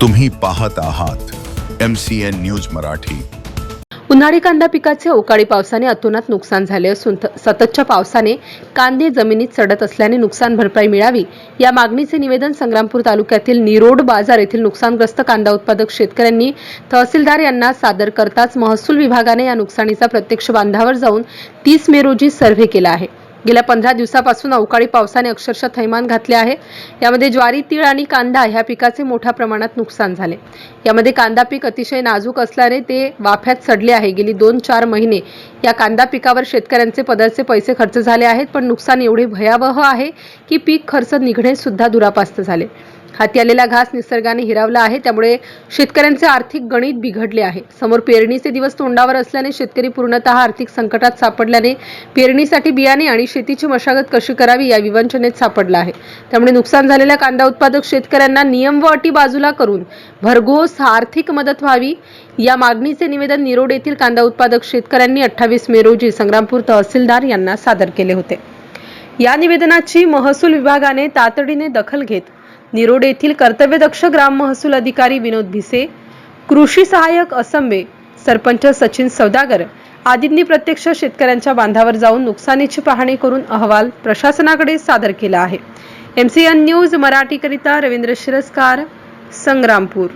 तुम्ही पाहत आहात M C N news Marathi. उन्हाळी कांदा पिकाचे अवकाळी पावसाने अतोनात नुकसान झाले असून सततच्या पावसाने कांदे जमिनीत चढत असल्याने नुकसान भरपाई मिळावी या मागणीचे निवेदन संग्रामपूर तालुक्यातील निरोड बाजार येथील नुकसानग्रस्त कांदा उत्पादक शेतकऱ्यांनी तहसीलदार यांना सादर करताच महसूल विभागाने या नुकसानीचा प्रत्यक्ष बांधावर जाऊन तीस मे रोजी सर्व्हे केला आहे. गेल्या पंधरा दिवसापासून अवकाळी पावसाने अक्षरशः थैमान घातले आहे. यामध्ये ज्वारी तीळ आणि कांदा ह्या पिकाचे मोठ्या प्रमाणात नुकसान झाले. यामध्ये कांदा पीक अतिशय नाजूक असल्याने ते वाफ्यात सडले आहे. गेली दोन चार महिने या कांदा पिकावर शेतकऱ्यांचे पदरचे पैसे खर्च झाले आहेत पण नुकसान एवढे भयावह आहे की पीक खर्च निघणे सुद्धा दुरापास्त झाले. हाती आलेला घास निसर्गाने हिरावला आहे. त्यामुळे शेतकऱ्यांचे आर्थिक गणित बिघडले आहे. समोर पेरणीचे दिवस तोंडावर असल्याने शेतकरी पूर्णतः आर्थिक संकटात सापडल्याने पेरणीसाठी बियाणे आणि शेतीची मशागत कशी करावी या विवंचनेत सापडला आहे. त्यामुळे नुकसान झालेल्या कांदा उत्पादक शेतकऱ्यांना नियम व अटी बाजूला करून भरघोस आर्थिक मदत व्हावी या मागणीचे निवेदन निरोड येथील कांदा उत्पादक शेतकऱ्यांनी अठ्ठावीस मे रोजी संग्रामपूर तहसीलदार यांना सादर केले होते. या निवेदनाची महसूल विभागाने तातडीने दखल घेत निरोड येथील कर्तव्यदक्ष ग्राम महसूल अधिकारी विनोद भिसे कृषी सहाय्यक असंबे सरपंच सचिन सौदागर आदींनी प्रत्यक्ष शेतकऱ्यांच्या बांधावर जाऊन नुकसानीची पाहणी करून अहवाल प्रशासनाकडे सादर केला आहे. एम सी एन न्यूज मराठीकरिता रवींद्र शिरस्कार संग्रामपूर.